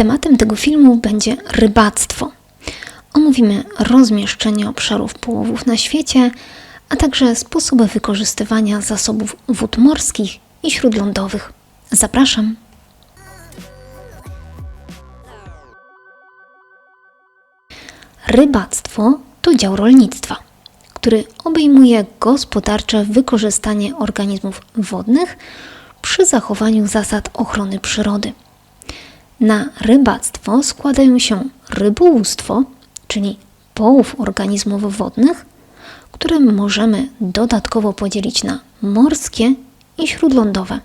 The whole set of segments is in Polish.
Tematem tego filmu będzie rybactwo. Omówimy rozmieszczenie obszarów połowów na świecie, a także sposoby wykorzystywania zasobów wód morskich i śródlądowych. Zapraszam. Rybactwo to dział rolnictwa, który obejmuje gospodarcze wykorzystanie organizmów wodnych przy zachowaniu zasad ochrony przyrody. Na rybactwo składają się rybołówstwo, czyli połów organizmów wodnych, które możemy dodatkowo podzielić na morskie i śródlądowe,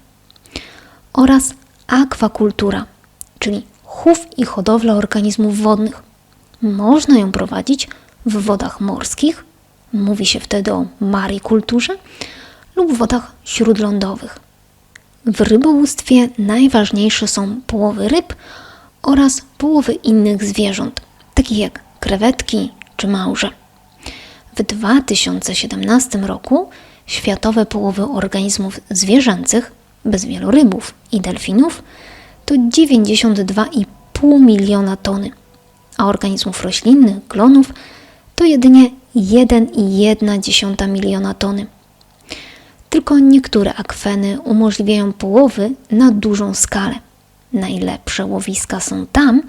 oraz akwakultura, czyli chów i hodowla organizmów wodnych. Można ją prowadzić w wodach morskich, mówi się wtedy o marikulturze, lub w wodach śródlądowych. W rybołówstwie najważniejsze są połowy ryb oraz połowy innych zwierząt, takich jak krewetki czy małże. W 2017 roku światowe połowy organizmów zwierzęcych, bez wielorybów i delfinów, to 92,5 miliona tony, a organizmów roślinnych, glonów, to jedynie 1,1 miliona tony. Tylko niektóre akweny umożliwiają połowy na dużą skalę. Najlepsze łowiska są tam,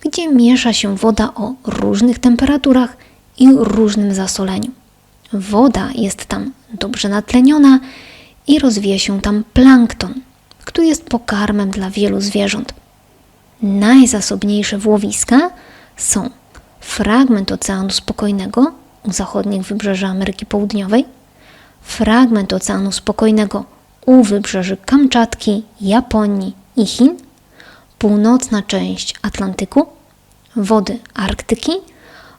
gdzie miesza się woda o różnych temperaturach i różnym zasoleniu. Woda jest tam dobrze natleniona i rozwija się tam plankton, który jest pokarmem dla wielu zwierząt. Najzasobniejsze łowiska są fragment Oceanu Spokojnego u zachodnich wybrzeży Ameryki Południowej, fragment Oceanu Spokojnego u wybrzeży Kamczatki, Japonii i Chin, północna część Atlantyku, wody Arktyki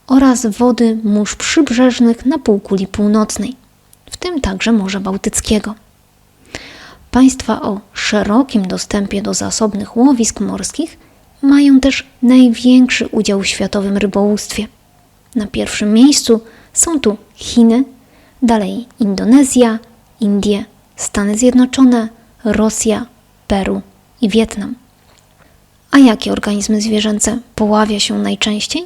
oraz wody mórz przybrzeżnych na półkuli północnej, w tym także Morza Bałtyckiego. Państwa o szerokim dostępie do zasobnych łowisk morskich mają też największy udział w światowym rybołówstwie. Na pierwszym miejscu są tu Chiny, dalej Indonezja, Indie, Stany Zjednoczone, Rosja, Peru i Wietnam. A jakie organizmy zwierzęce poławia się najczęściej?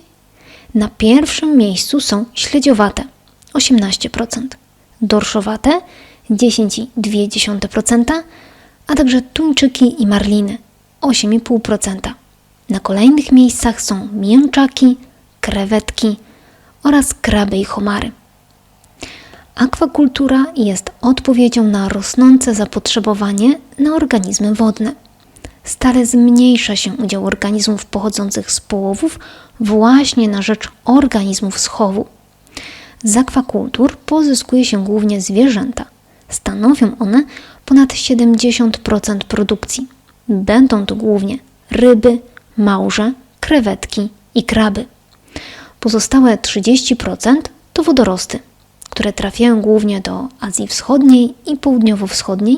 Na pierwszym miejscu są śledziowate 18%, dorszowate 10,2%, a także tuńczyki i marliny 8,5%. Na kolejnych miejscach są mięczaki, krewetki oraz kraby i homary. Akwakultura jest odpowiedzią na rosnące zapotrzebowanie na organizmy wodne. Stale zmniejsza się udział organizmów pochodzących z połowów właśnie na rzecz organizmów z chowu. Z akwakultur pozyskuje się głównie zwierzęta. Stanowią one ponad 70% produkcji. Będą to głównie ryby, małże, krewetki i kraby. Pozostałe 30% to wodorosty, które trafiają głównie do Azji Wschodniej i Południowo-Wschodniej,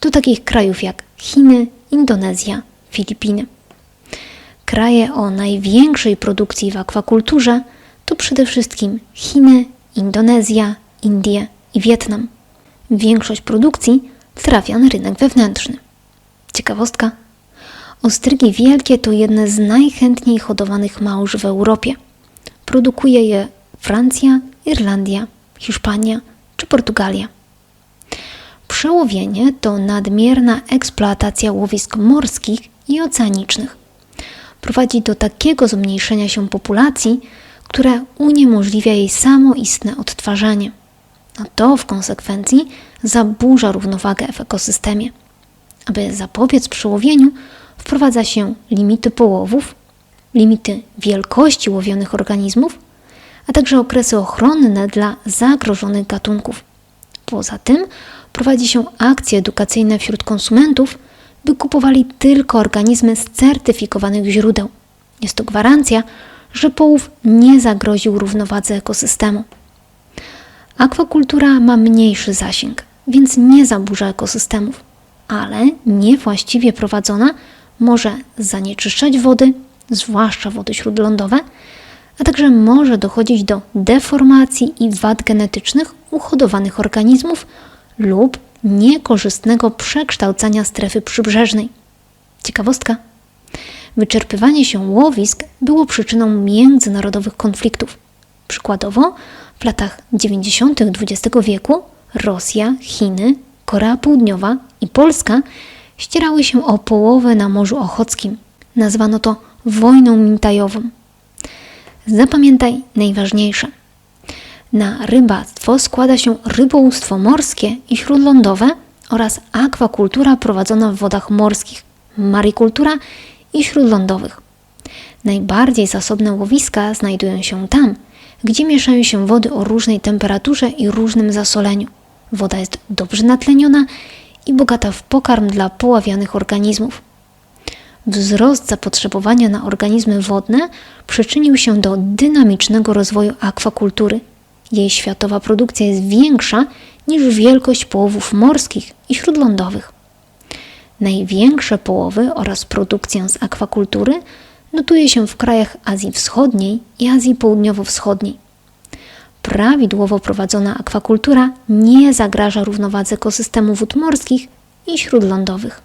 do takich krajów jak Chiny, Indonezja, Filipiny. Kraje o największej produkcji w akwakulturze to przede wszystkim Chiny, Indonezja, Indie i Wietnam. Większość produkcji trafia na rynek wewnętrzny. Ciekawostka. Ostrygi wielkie to jedne z najchętniej hodowanych małż w Europie. Produkuje je Francja, Irlandia, Hiszpania czy Portugalia. Przełowienie to nadmierna eksploatacja łowisk morskich i oceanicznych. Prowadzi do takiego zmniejszenia się populacji, które uniemożliwia jej samoistne odtwarzanie. A to w konsekwencji zaburza równowagę w ekosystemie. Aby zapobiec przełowieniu, wprowadza się limity połowów, limity wielkości łowionych organizmów, a także okresy ochronne dla zagrożonych gatunków. Poza tym prowadzi się akcje edukacyjne wśród konsumentów, by kupowali tylko organizmy z certyfikowanych źródeł. Jest to gwarancja, że połów nie zagroził równowadze ekosystemu. Akwakultura ma mniejszy zasięg, więc nie zaburza ekosystemów, ale niewłaściwie prowadzona może zanieczyszczać wody, zwłaszcza wody śródlądowe, a także może dochodzić do deformacji i wad genetycznych u hodowanych organizmów lub niekorzystnego przekształcania strefy przybrzeżnej. Ciekawostka. Wyczerpywanie się łowisk było przyczyną międzynarodowych konfliktów. Przykładowo, w latach 90. XX wieku Rosja, Chiny, Korea Południowa i Polska ścierały się o połowę na Morzu Ochockim. Nazwano to wojną mintajową. Zapamiętaj najważniejsze. Na rybactwo składa się rybołówstwo morskie i śródlądowe oraz akwakultura prowadzona w wodach morskich, marikultura i śródlądowych. Najbardziej zasobne łowiska znajdują się tam, gdzie mieszają się wody o różnej temperaturze i różnym zasoleniu. Woda jest dobrze natleniona i bogata w pokarm dla poławianych organizmów. Wzrost zapotrzebowania na organizmy wodne przyczynił się do dynamicznego rozwoju akwakultury. Jej światowa produkcja jest większa niż wielkość połowów morskich i śródlądowych. Największe połowy oraz produkcję z akwakultury notuje się w krajach Azji Wschodniej i Azji Południowo-Wschodniej. Prawidłowo prowadzona akwakultura nie zagraża równowadze ekosystemu wód morskich i śródlądowych.